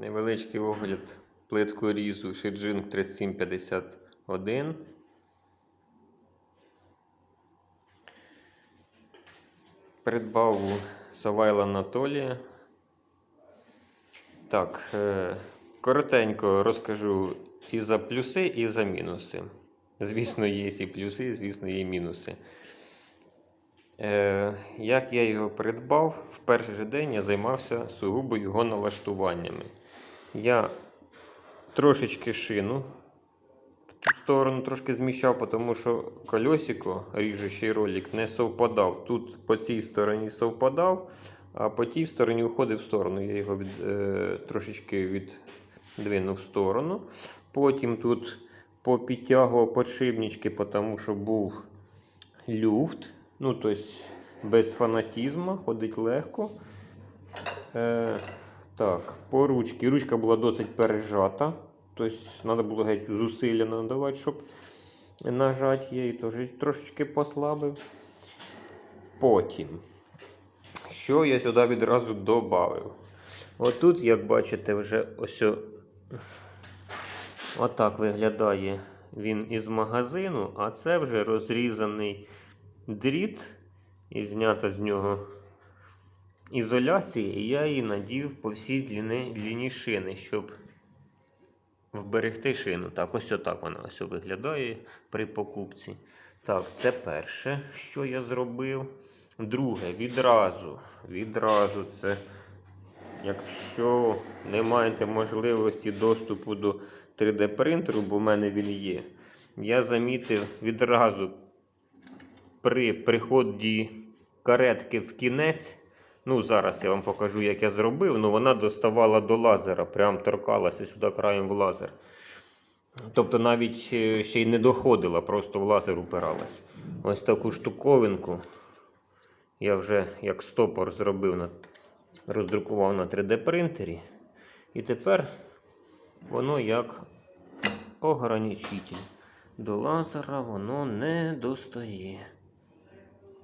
Невеличкий огляд плитку різу Шиджинг 3751. Придбав у Савайла Анатолія. Так, е, коротенько розкажу і за плюси, і за мінуси. Звісно, є і плюси, звісно, є і мінуси. Е, як я його придбав, в перший же день я займався сугубо його налаштуваннями. Я трошечки шину в ту сторону трошки зміщав, тому що кольосико, ріжучий ролик, не совпадав. Тут по цій стороні совпадав, а по тій стороні уходив в сторону. Я його від, е, трошечки віддвинув в сторону. Потім тут попідтягував подшипнички, тому що був люфт. Ну, тобто без фанатізму, ходить легко. Е, так, по ручці. Ручка була досить пережата. Тобто треба було геть зусилля надавати, щоб нажати. Її теж трошечки послабив. Потім, що я сюди відразу додав? Отут, як бачите, вже ось. Отак виглядає він із магазину, а це вже розрізаний дріт і знята з нього ізоляція, і я її надів по всій дліні, дліні шини, щоб вберегти шину. Так, ось отак вона ось виглядає при покупці. Так, це перше, що я зробив. Друге, відразу. Відразу це. Якщо не маєте можливості доступу до 3D принтеру, бо в мене він є, я замітив відразу при приході каретки в кінець. Ну, зараз я вам покажу, як я зробив. Ну, вона доставала до лазера, прям торкалася сюди краєм в лазер. Тобто навіть е, ще й не доходила, просто в лазер упиралась. Ось таку штуковинку я вже як стопор зробив, роздрукував на 3D принтері. І тепер воно як ограничитель. До лазера воно не достає.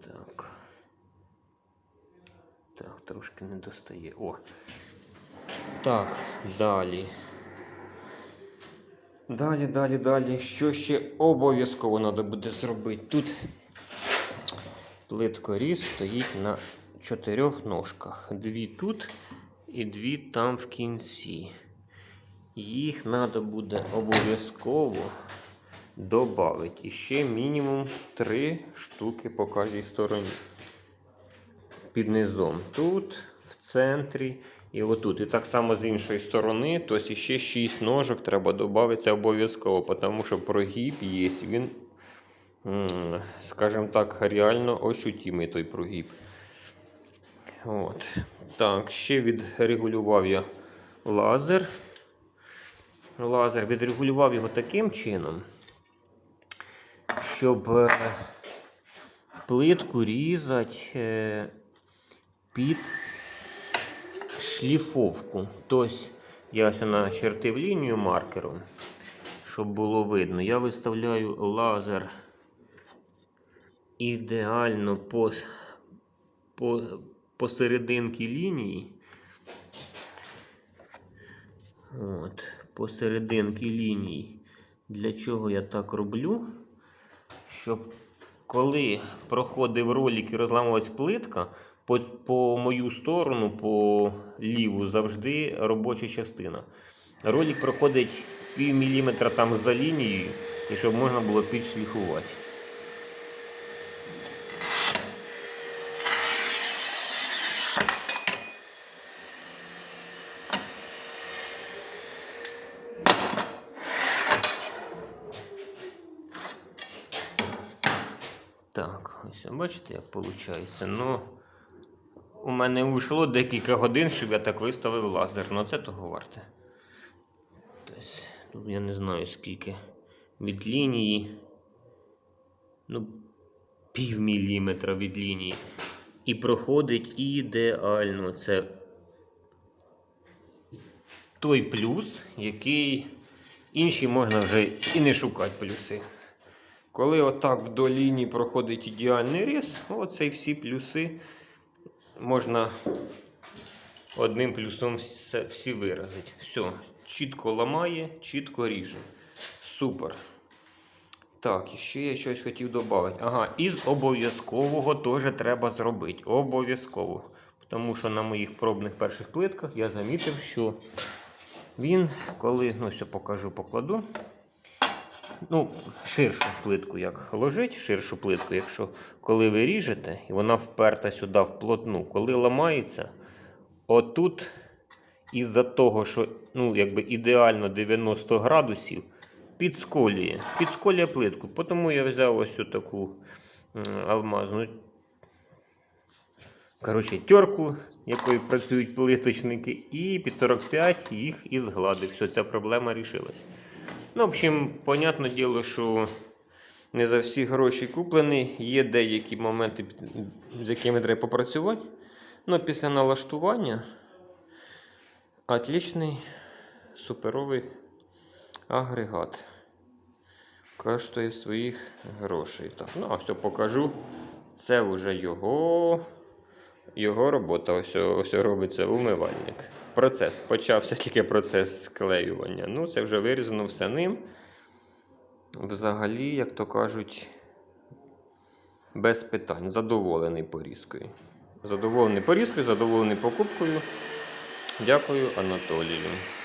Так. Трошки не достає. О. Так, далі. Далі, далі, далі. Що ще обов'язково треба буде зробити? Тут плиткоріз стоїть на чотирьох ножках. Дві тут і дві там в кінці. Їх треба буде обов'язково додати. І ще мінімум три штуки по кожній стороні. Під низом. Тут, в центрі і отут. І так само з іншої сторони, тобто ще 6 ножок треба додати обов'язково, тому що прогиб є. Він, скажімо так, реально ощутимий той прогиб. От. Так, ще відрегулював я лазер. Лазер відрегулював його таким чином, щоб е, плитку різати е, під шліфовку. Тобто я ось начертив лінію маркером, щоб було видно. Я виставляю лазер ідеально по, по, посерединки лінії. От, посерединки лінії. Для чого я так роблю? Щоб коли проходив ролик і розламувалась плитка, по, по мою сторону, по ліву, завжди робоча частина. Ролик проходить пів міліметра там за лінією, і щоб можна було підшліфувати. Так, ось бачите, як виходить. Ну, у мене уйшло декілька годин, щоб я так виставив лазер. Ну це того варте. Тобто, тут я не знаю скільки. Від лінії. Ну, пів міліметра від лінії. І проходить ідеально. Це той плюс, який інші можна вже і не шукати плюси. Коли отак вдоль лінії проходить ідеальний різ, оце і всі плюси можна одним плюсом всі виразить. Все, чітко ламає, чітко ріже. Супер. Так, і ще я щось хотів додати. Ага, із обов'язкового теж треба зробити. Обов'язково. Тому що на моїх пробних перших плитках я замітив, що він, коли, ну, все покажу, покладу. Ну, ширшу плитку як ложить, ширшу плитку, якщо коли ви ріжете, і вона вперта сюди вплотну, коли ламається, отут із-за того, що ну, якби ідеально 90 градусів, підсколює, підсколює плитку. Тому я взяв ось таку алмазну. Коротше, терку, якою працюють плиточники, і під 45 їх і згладив. Все, ця проблема рішилась. Ну, в общем, понятне діло, що не за всі гроші куплені. Є деякі моменти, з якими треба попрацювати. Ну, після налаштування отличний суперовий агрегат. Коштує своїх грошей. Так, ну, а все покажу. Це вже його, його робота. Ось, ось робиться умивальник. Процес. Почався тільки процес склеювання. Ну, це вже вирізано все ним. Взагалі, як то кажуть, без питань. Задоволений порізкою. Задоволений порізкою, задоволений покупкою. Дякую, Анатолію.